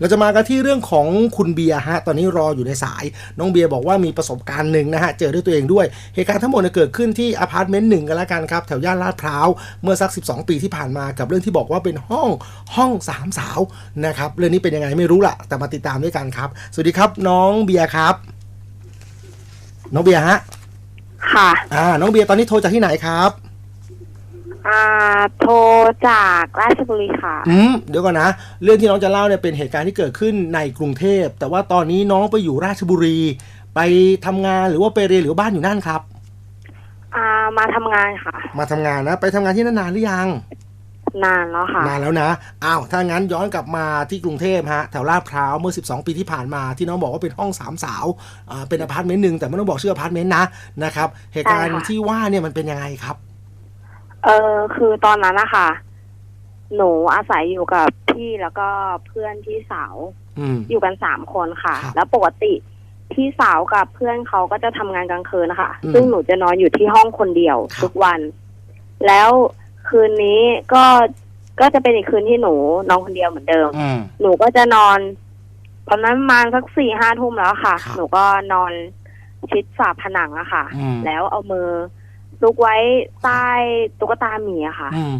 เราจะมากันที่เรื่องของคุณเบียร์ฮะ ตอนนี้รออยู่ในสาย น้องเบียร์บอกว่ามีประสบการณ์หนึ่งนะฮะ เจอด้วยตัวเองด้วย เหตุการณ์ทั้งหมดเนี่ยเกิดขึ้นที่อพาร์ตเมนต์หนึ่งกันแล้วกันครับ แถวย่านลาดพร้าว เมื่อสัก 12 ปีที่ผ่านมากับเรื่องที่บอกว่าเป็นห้องห้องสามสาวนะครับ เรื่องนี้เป็นยังไงไม่รู้ล่ะแต่มาติดตามด้วยกันครับ สวัสดีครับน้องเบียร์ครับ น้องเบียร์ฮะ ค่ะ อ่า น้องเบียร์ตอนนี้โทรจากที่ไหนครับ อ่าโทรจากราชบุรีค่ะ อืมเดี๋ยวก่อนนะ เรื่องที่น้องจะเล่าเนี่ยเป็นเหตุการณ์ที่เกิดขึ้นในกรุงเทพ แต่ว่าตอนนี้น้องไปอยู่ราชบุรี ไปทำงานหรือว่าไปเรียนหรือว่าบ้านอยู่นั่นครับ อ่ามาทำงานค่ะ มาทำงานนะ ไปทำงานที่นั่นนานหรือยัง นานแล้วค่ะ นานแล้วนะ อ้าว ถ้างั้นย้อนกลับมาที่กรุงเทพฮะ แถวลาดพร้าวเมื่อ 12 ปีที่ผ่านมาที่น้องบอกว่าเป็นห้องสามสาวอ่าเป็นอพาร์ตเมนต์หนึ่งแต่ไม่ต้องบอกชื่ออพาร์ตเมนต์นะนะครับ เหตุการณ์ใช่ค่ะ ที่ว่าเนี่ยมันเป็นยังไงครับ เออคือตอนนั้นนะคะหนูอาศัยอยู่กับพี่แล้วก็เพื่อนพี่สาวอืม อยู่กันสามคนค่ะ ครับแล้วปกติพี่สาวกับเพื่อนเขาก็จะทำงานกลางคืนนะคะอืมซึ่งหนูจะนอนอยู่ที่ห้องคนเดียวครับ ทุกวัน แล้วคืนนี้ก็ก็จะเป็นอีกคืนที่หนูนอนคนเดียวเหมือนเดิม อืม หนูก็จะนอนตอนนั้นประมาณสักสี่ห้าทุ่มแล้วค่ะ ครับหนูก็นอนชิดฝาผนังอะค่ะ อืม แล้วเอามือ ซุกไว้ใต้ตุ๊กตาหมีอะค่ะ อืม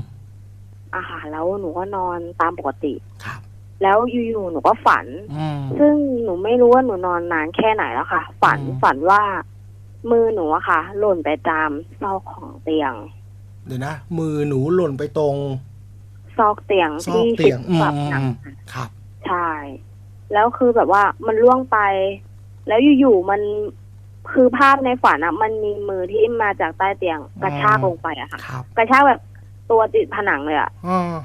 อะค่ะแล้วหนูก็นอนตามปกติ ครับ แล้วอยู่ๆหนูก็ฝัน อืม ซึ่งหนูไม่รู้ว่าหนูนอนนานแค่ไหนแล้วค่ะ ฝันอืม ฝันว่า มือหนูอะค่ะ หล่นไปตามซอกของเตียง เดี๋ยวนะ มือหนูหล่นไปตรง ซอกเตียงซอกที่เตีชิยดงอืมฝาผนังอืมค่ะครับ ใช่ แล้วคือแบบว่ามันล่วงไป แล้วอยู่ๆมัน คือภาพในฝันอะมันมีมือที่มาจากใต้เตียงกระชากลงไปอะค่ะ ครับกระชากแบบตัวติดผนังเลยอะอ่า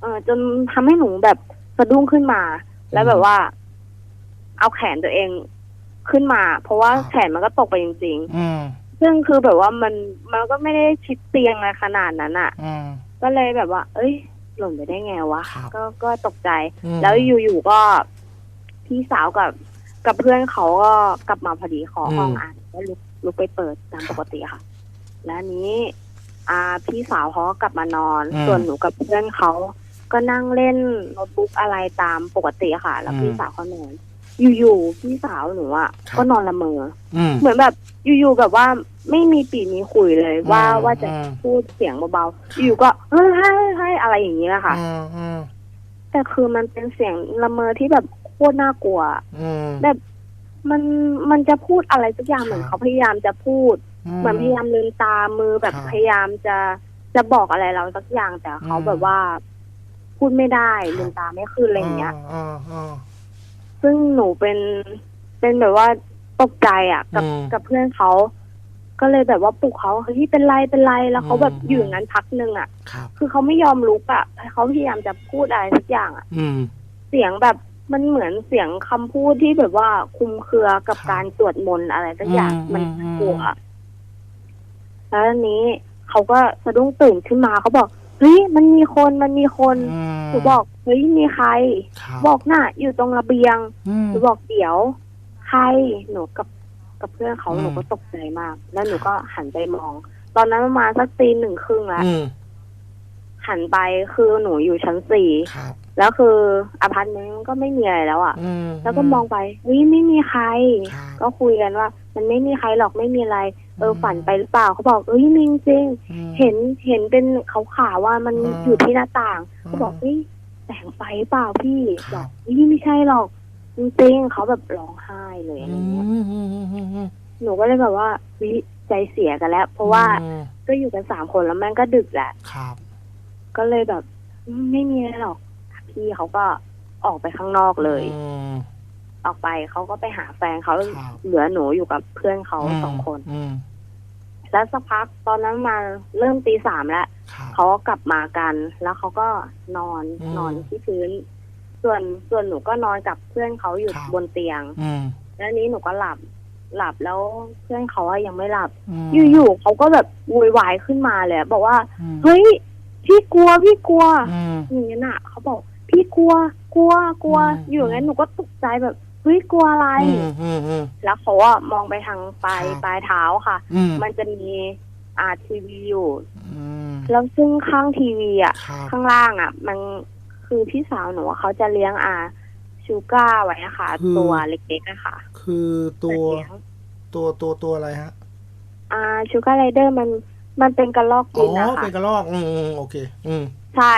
เออ จนทำให้หนูแบบสะดุ้งขึ้นมา แล้วแบบว่า เอาแขนตัวเองขึ้นมา เพราะว่าครับ แขนมันก็ตกไปจริง อืมๆ ซึ่งคือแบบว่ามันมันก็ไม่ได้ชิดเตียงอะไรขนาดนั้นอะอืม ก็เลยแบบว่า เอ้ย หล่นไปได้ไงวะครับ ก็ก็ตกใจอืมแล้วอยู่ๆก็พี่สาวกับ กับเพื่อนเขาก็กลับมาพอดีขอห้องอืมอ่านก็ลุกลุกไปเปิดตามครับปกติค่ะ แล้วอันนี้อ่าพี่สาวเขาก็กลับมานอนอืมส่วนหนูกับเพื่อนเขาก็นั่งเล่นโน้ตบุ๊กอะไรตามปกติค่ะ แล้วอืมพี่สาวเขานอนอยู่ๆพี่สาวหนูอะครับก็นอนละเมออืมเหมือนแบบอยู่ๆแบบว่าไม่มีปีมีคุยเลยว่าอืมว่าจะอืมพูดเสียงเบาๆอยู่ๆก็เฮ้ยเฮ้ยเฮ้ยอะไรอย่างเงี้ยค่ะอืมอืมแต่คือมันเป็นเสียงละเมอที่แบบโคตรน่ากลัวอืมแบบมันมันจะพูดอะไรสักอย่างครับเหมือนเขาพยายามจะพูดเหมือนพยายามลืมตามือแบบครับพยายามจะจะบอกอะไรเราสักอย่างแต่เขาอืมแบบว่า พูดไม่ได้ครับลืมตาไม่ขึ้นอะไรอย่างเงี้ยอ่าอ่าซึ่งหนูเป็นเป็นแบบว่าตกใจอะ กับอืมกับเพื่อนเขาก็เลยแบบว่าปลุกเขาเฮ้ยเป็นไรเป็นไรแล้วเขาแบบอืมอยู่อย่างนั้นพักหนึ่งอะครับคือเขาไม่ยอมลุกอะเขาพยายามจะพูดอะไรสักอย่างอะอืมเสียงแบบ มันเหมือนเสียงคำพูดที่แบบว่าคลุมเครือกับครับ การสวดมนต์อะไรสักอย่างอืมมันอืม กลัวแล้วอันนี้เขาก็สะดุ้งตื่นขึ้นมาเขาบอกเฮ้ยมันมีคนมันมีคนอืมหนูบอกเฮ้ยมีใคร ครับบอกน่ะ อยู่ตรงระเบียงอืมหนูบอกเดี๋ยว ใครหนูกับกับเพื่อนเขาอืม หนูก็ตกใจมาก แล้วหนูก็หันไปมอง ตอนนั้นประมาณสักตีหนึ่งครึ่งแล้วอืมหันไปคือหนูอยู่ชั้นสี่ ครับ แล้วคืออพาร์ตเมนต์ก็ไม่มีอะไรแล้วอะอืมแล้วก็มองไปเฮ้ยไม่มีใครครับก็คุยกันว่า มันไม่มีใครหรอกไม่มีอะไร เอออืมฝันไปหรือเปล่าเขาบอกเอ้ยมีจริงอืมๆเห็นเห็นเป็นขาวขาว่ามันอืมอยู่ที่หน้าต่างอืมเขาบอกเฮ้ยแสงไฟเปล่าพี่ครับบอกเฮ้ยไม่ใช่หรอกจริงๆเขาแบบร้องไห้เลยอะไรอืมเงี้ยอืมอืมอืมอืมหนูก็เลยแบบว่าวิใจเสียกันแล้ว เพราะว่าอืมก็อยู่กันสามคนแล้วแม่งก็ดึกแหละครับก็เลยแบบอืมไม่มีอะไรหรอก พี่เขาก็ออกไปข้างนอกเลย อืม ออกไปเขาก็ไปหาแฟนเขาครับ เหลือหนูอยู่กับเพื่อนเขาสองคน อืมแล้วสักพักตอนนั้นมาเริ่มตีสามแล้วครับ เขาก็กลับมากัน แล้วเขาก็นอนอืมนอนที่พื้น ส่วนส่วนหนูก็นอนกับเพื่อนเขาอยู่ครับ บนเตียง อืมแล้วนี้หนูก็หลับหลับแล้วเพื่อนเขาอะยังไม่หลับมอยู่ๆเขาก็แบบโวยวายขึ้นมาเลยอะบอกว่า อืมเฮ้ยพี่กลัวพี่กลัว อืมอย่างนี้น่ะเขาบอก พี่กลัวกลัวกลัวอืมอยู่อย่างนั้นหนูก็ตกใจแบบเฮ้ยกลัวอะไรอืมอืมอืมแล้วเขาอะมองไปทางปลายครับปลายเท้าค่ะอืมมันจะมีอาทีวีอยู่อืมแล้วซึ่งข้างทีวีอะครับข้างล่างอะ มันคือพี่สาวหนูอะเขาจะเลี้ยงอาชูก้าไว้อะค่ะคือตัวเล็กๆอะค่ะคือตัวสัตว์เลี้ยงตัวตัวตัวอะไรฮะ อ่าชูการไรเดอร์มันมันเป็นกระลอกอ๋บิอนนะคะเป็นกระรอกอืมอืมโอเค อืมใช่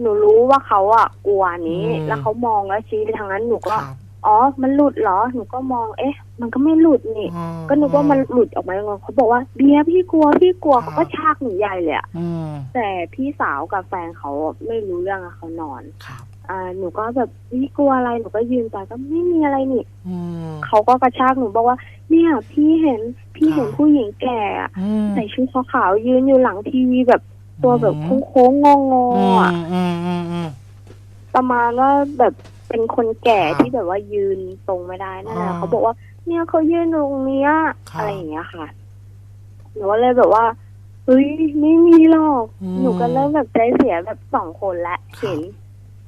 หนูรู้ว่าเขาอะกลัวนี้ อืม แล้วเขามองแล้วชี้ไปทางนั้นหนูคก็รับอ๋อ มันหลุดเหรอ หนูก็มอง เอ๊ะ มันก็ไม่หลุดนี่อ๋อก็นึกว่ามันหลุดออกมาแล้วเขาบอกว่าเบียร์พี่กลัวพี่กลัวครับ เขาก็ชากหนูใหญ่เลยอะอืมแต่พี่สาวกับแฟนเขาไม่รู้เรื่องอะเขานอน ครับอ่า หนูก็แบบพี่กลัวอะไร หนูก็ยืนไปก็ไม่มีอะไรนี่ อืม เขาก็กระชากหนูบอกว่า เนี่ย พี่เห็น พี่เห็นครับ ผู้หญิงแก่อะอืมใส่ชุดขาวๆยืนอยู่หลังทีวีแบบ ตัวแบบโค้งๆงออืๆมอะอืมอืมอืมประมาณว่าแบบเป็นคนแก่ครับที่แบบว่ายืนตรงไม่ได้นั่นแหละอ่าเขาบอกว่า เนี่ยเขายืนตรงเนี้ยครับอะไรอย่างเงี้ยค่ะหนูก็เลยแบบว่าเฮ้ยไม่มีหรอกอืมหนูก็เริ่มแบบใจเสียแบบสองคนละครับเห็น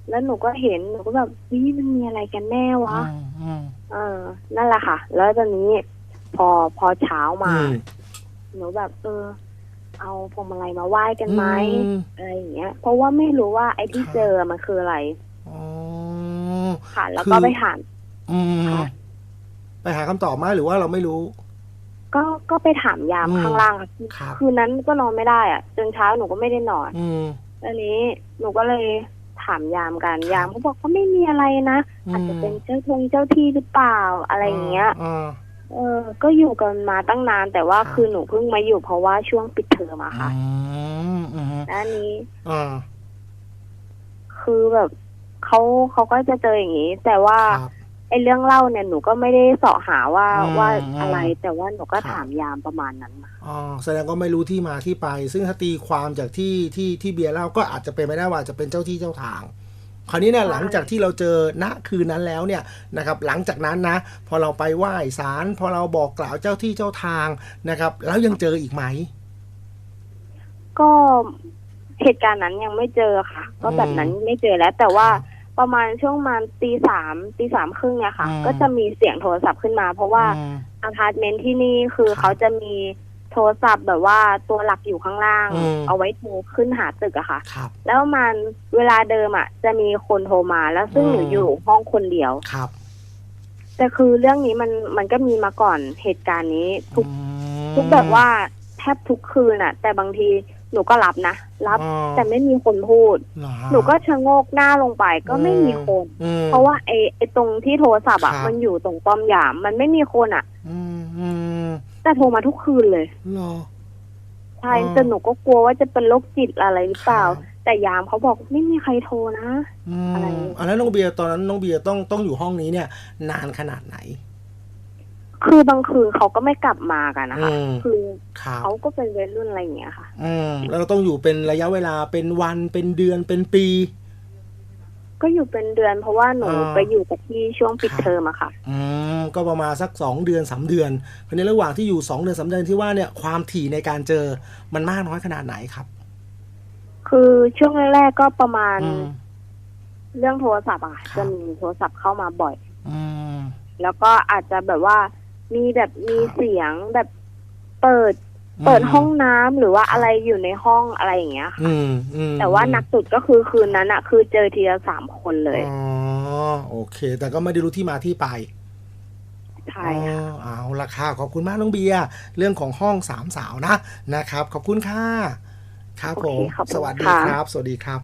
แล้วหนูก็เห็นหนูก็แบบเฮ้ยมันมีอะไรกันแน่วะอืมอืมเออ นั่นแหละค่ะ แล้วตอนนี้ พอพอเช้ามาอืมหนูแบบ เออ เอาพวงมาลัยมาไหว้กันไหมอืม อะไรอย่างเงี้ย เพราะว่าไม่รู้ว่าไอ้ที่ครับเจอมันคืออะไร อ๋อ ค่ะ แล้วคือก็ไปถาม อืม ค่ะ ไปหาคำตอบไหมหรือว่าเราไม่รู้ ก็ก็ไปถามยามอืม ข้างล่างค่ะครับ คืนนั้นก็นอนไม่ได้อะจนเช้าหนูก็ไม่ได้นอนอืม อันนี้หนูก็เลยถามยามกันยามเขาบอกเขาไม่มีอะไรนะอาจจะเป็นเจ้าทงเจ้าที่หรือเปล่าอะไรอย่างเงี้ย อ่า เออก็อยู่กันมาตั้งนานแต่ว่าครับคือหนูเพิ่งมาอยู่เพราะว่าช่วงปิดเทอมอะค่ะอืมอืมและอันนี้อ่าคือแบบเขาเขาก็จะเจออย่างนี้ แต่ว่าครับ ไอ้เรื่องเล่าเนี่ยหนูก็ไม่ได้เสาะหาว่าอืมว่าอืมอะไร แต่ว่าหนูก็ครับ ถามยามประมาณนั้นมาอ๋อแสดงก็ไม่รู้ที่มาที่ไป ซึ่งถ้าตีความจากที่ที่ที่เบียร์เล่าก็อาจจะเป็นไปได้ว่าจะเป็นเจ้าที่เจ้าทาง คราวนี้เนี่ยใช่หลังจากที่เราเจอณคืนนั้นแล้วเนี่ยนะครับหลังจากนั้นนะพอเราไปไหว้ศาลพอเราบอกกล่าวเจ้าที่เจ้าทางนะครับ แล้วยังเจออีกไหม ก็เหตุการณ์นั้นยังไม่เจอค่ะ ก็แบบนั้นไม่เจอแล้ว แต่ว่าประมาณช่วงประมาณตีสามตีสามครึ่งเนี่ยค่ะอืมก็จะมีเสียงโทรศัพท์ขึ้นมา เพราะว่าอืมอพาร์ตเมนต์ที่นี่คือครับเขาจะมี โทรศัพท์แบบว่าตัวหลักอยู่ข้างล่าง อืม เอาไว้โทรขึ้นหาตึกอะค่ะ ครับ แล้วประมันเวลาเดิมอะจะมีคนโทรมา แล้วซึ่งอืม หนูอยู่ห้องคนเดียว ครับแต่คือเรื่องนี้มันมันก็มีมาก่อนเหตุการณ์นี้ทุก อืมทุกแบบว่าแทบทุกคืนอะแต่บางทีหนูก็รับนะ รับอ๋อแต่ไม่มีคนพูดเหรอฮะหนูก็ชะโงกหน้าลงไปก็ไม่มีคน อืม เพราะว่าไอ้ไอ้ตรงที่โทรศัพท์อะครับ มันอยู่ตรงป้อมยาม มันไม่มีคนอะอืมอืมแต่ โทรมาทุกคืนเลยเหรอใช่อ๋อแต่หนูก็กลัวว่าจะเป็นโรคจิตอะไรหรือเปล่าครับแต่ยามเขาบอกไม่มีใครโทรนะอืมอะไรอันนั้นน้องเบียร์ตอนนั้นน้องเบียร์ต้องต้องอยู่ห้องนี้เนี่ย นานขนาดไหน คือบางคืนเขาก็ไม่กลับมากันนะคะอืมคือครับเขาก็เป็นวัยรุ่นอะไรอย่างเงี้ยค่ะ อืมแล้วเราต้องอยู่เป็นระยะเวลาเป็นวันเป็นเดือนเป็นปี ก็อยู่เป็นเดือนเพราะว่าหนูอ่า ไปอยู่กับที่ช่วงปิดครับเทอมอะค่ะ อืมก็ประมาณสักสองเดือนสามเดือนคราวนี้ระหว่างที่อยู่สองเดือนสามเดือนที่ว่าเนี่ยความถี่ในการเจอมันมากน้อยขนาดไหนครับคือช่วงแรกๆก็ประมาณอืม เรื่องโทรศัพท์อะครัจะบมีโทรศัพท์เข้ามาบ่อย อืม แล้วก็อาจจะแบบว่ามีแบบมีเสียงแบบเปิด เปิดห้องน้ำหรือว่าอะไรอยู่ในห้องอะไรอย่างเงี้ยค่ะอืมอืมแต่ว่าหนักสุดก็คือคืนนั้นอะคือเจอทีละสามคนเลยอ๋อโอเค แต่ก็ไม่ได้รู้ที่มาที่ไปใช่ค่ะอ๋อเอาละค่ะขอบคุณมากน้องเบียร์เรื่องของห้องสามสาวนะนะครับ ขอบคุณค่ะครับผมโอเคขอบคุณสวัสดีค่ะครับ สวัสดีครับ